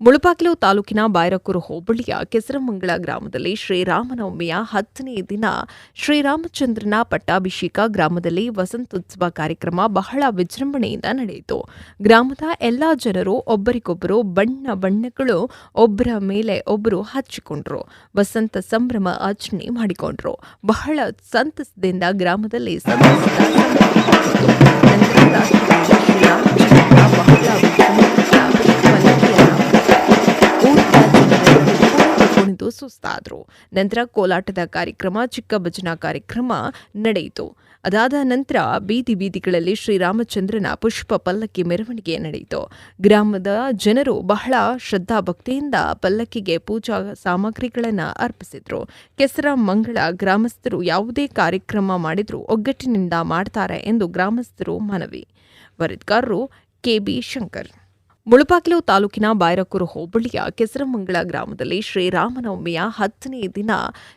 ಮುಳಬಾಗಿಲು ತಾಲೂಕಿನ ಬಾಯರಕೂರು ಹೋಬಳಿಯ ಕೆಸರಮಂಗಳ ಗ್ರಾಮದಲ್ಲಿ ಶ್ರೀರಾಮನವಮಿಯ ಹತ್ತನೇ ದಿನ ಶ್ರೀರಾಮಚಂದ್ರನ ಪಟ್ಟಾಭಿಷೇಕ ಗ್ರಾಮದಲ್ಲಿ ವಸಂತೋತ್ಸವ ಕಾರ್ಯಕ್ರಮ ಬಹಳ ವಿಜೃಂಭಣೆಯಿಂದ ನಡೆಯಿತು. ಗ್ರಾಮದ ಎಲ್ಲಾ ಜನರು ಒಬ್ಬರಿಗೊಬ್ಬರು ಬಣ್ಣ ಬಣ್ಣಗಳು ಒಬ್ಬರ ಮೇಲೆ ಒಬ್ಬರು ಹಚ್ಚಿಕೊಂಡ್ರು. ವಸಂತ ಸಂಭ್ರಮ ಆಚರಣೆ ಮಾಡಿಕೊಂಡ್ರು. ಬಹಳ ಸಂತಸದಿಂದ ಗ್ರಾಮದಲ್ಲಿ ಸುಸ್ತಾದರು ಸುಸ್ತಾದ್ರು. ನಂತರ ಕೋಲಾಟದ ಕಾರ್ಯಕ್ರಮ, ಚಿಕ್ಕ ಭಜನಾ ಕಾರ್ಯಕ್ರಮ ನಡೆಯಿತು. ಅದಾದ ನಂತರ ಬೀದಿ ಬೀದಿಗಳಲ್ಲಿ ಶ್ರೀರಾಮಚಂದ್ರನ ಪುಷ್ಪ ಪಲ್ಲಕ್ಕಿ ಮೆರವಣಿಗೆ ನಡೆಯಿತು. ಗ್ರಾಮದ ಜನರು ಬಹಳ ಶ್ರದ್ಧಾಭಕ್ತಿಯಿಂದ ಪಲ್ಲಕ್ಕಿಗೆ ಪೂಜಾ ಸಾಮಗ್ರಿಗಳನ್ನು ಅರ್ಪಿಸಿದ್ರು. ಕೆಸರ ಮಂಗಳ ಗ್ರಾಮಸ್ಥರು ಯಾವುದೇ ಕಾರ್ಯಕ್ರಮ ಮಾಡಿದರೂ ಒಗ್ಗಟ್ಟಿನಿಂದ ಮಾಡ್ತಾರೆ ಎಂದು ಗ್ರಾಮಸ್ಥರು ಮನವಿ. ವರದಿಗಾರರು ಕೆಬಿ ಶಂಕರ್. ಮುಳಬಾಗಿಲು ತಾಲೂಕಿನ ಬಾಯರಕೂರು ಹೋಬಳಿಯ ಕೆಸರಮಂಗಳ ಗ್ರಾಮದಲ್ಲಿ ಶ್ರೀರಾಮನವಮಿಯ ಹತ್ತನೇ ದಿನ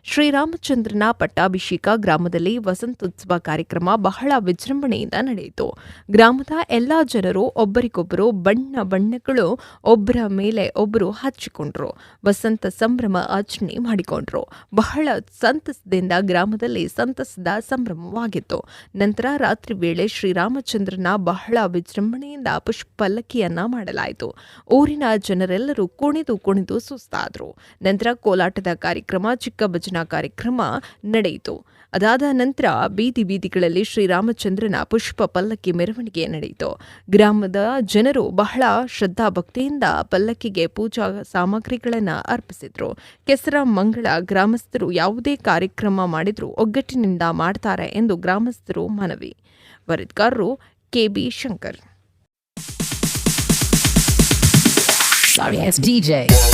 ಶ್ರೀರಾಮಚಂದ್ರನ ಪಟ್ಟಾಭಿಷೇಕ ಗ್ರಾಮದಲ್ಲಿ ವಸಂತೋತ್ಸವ ಕಾರ್ಯಕ್ರಮ ಬಹಳ ವಿಜೃಂಭಣೆಯಿಂದ ನಡೆಯಿತು. ಗ್ರಾಮದ ಎಲ್ಲಾ ಜನರು ಒಬ್ಬರಿಗೊಬ್ಬರು ಬಣ್ಣ ಬಣ್ಣಗಳು ಒಬ್ಬರ ಮೇಲೆ ಒಬ್ಬರು ಹಚ್ಚಿಕೊಂಡ್ರು. ವಸಂತ ಸಂಭ್ರಮ ಆಚರಣೆ ಮಾಡಿಕೊಂಡ್ರು. ಬಹಳ ಸಂತಸದಿಂದ ಗ್ರಾಮದಲ್ಲಿ ಸಂತಸದ ಸಂಭ್ರಮವಾಗಿತ್ತು. ನಂತರ ರಾತ್ರಿ ವೇಳೆ ಶ್ರೀರಾಮಚಂದ್ರನ ಬಹಳ ವಿಜೃಂಭಣೆಯಿಂದ ಪುಷ್ಪಲ್ಲಕ್ಕಿಯನ್ನ ಮಾಡಲಾಯಿತು ಊರಿನ ಜನರೆಲ್ಲರೂ ಕುಣಿದು ಕುಣಿದು ಸುಸ್ತಾದ್ರು. ನಂತರ ಕೋಲಾಟದ ಕಾರ್ಯಕ್ರಮ, ಚಿಕ್ಕ ಭಜನಾ ಕಾರ್ಯಕ್ರಮ ನಡೆಯಿತು. ಅದಾದ ನಂತರ ಬೀದಿ ಬೀದಿಗಳಲ್ಲಿ ಶ್ರೀರಾಮಚಂದ್ರನ ಪುಷ್ಪ ಪಲ್ಲಕ್ಕಿ ಮೆರವಣಿಗೆ ನಡೆಯಿತು. ಗ್ರಾಮದ ಜನರು ಬಹಳ ಶ್ರದ್ಧಾಭಕ್ತಿಯಿಂದ ಪಲ್ಲಕ್ಕಿಗೆ ಪೂಜಾ ಸಾಮಗ್ರಿಗಳನ್ನು ಅರ್ಪಿಸಿದ್ರು. ಕೆಸರ, ಮಂಗಳ ಗ್ರಾಮಸ್ಥರು ಯಾವುದೇ ಕಾರ್ಯಕ್ರಮ ಮಾಡಿದರೂ ಒಗ್ಗಟ್ಟಿನಿಂದ ಮಾಡ್ತಾರೆ ಎಂದು ಗ್ರಾಮಸ್ಥರು ಮನವಿ. ವರದಿಗಾರರು KB Shankar. Sorry, it's DJ.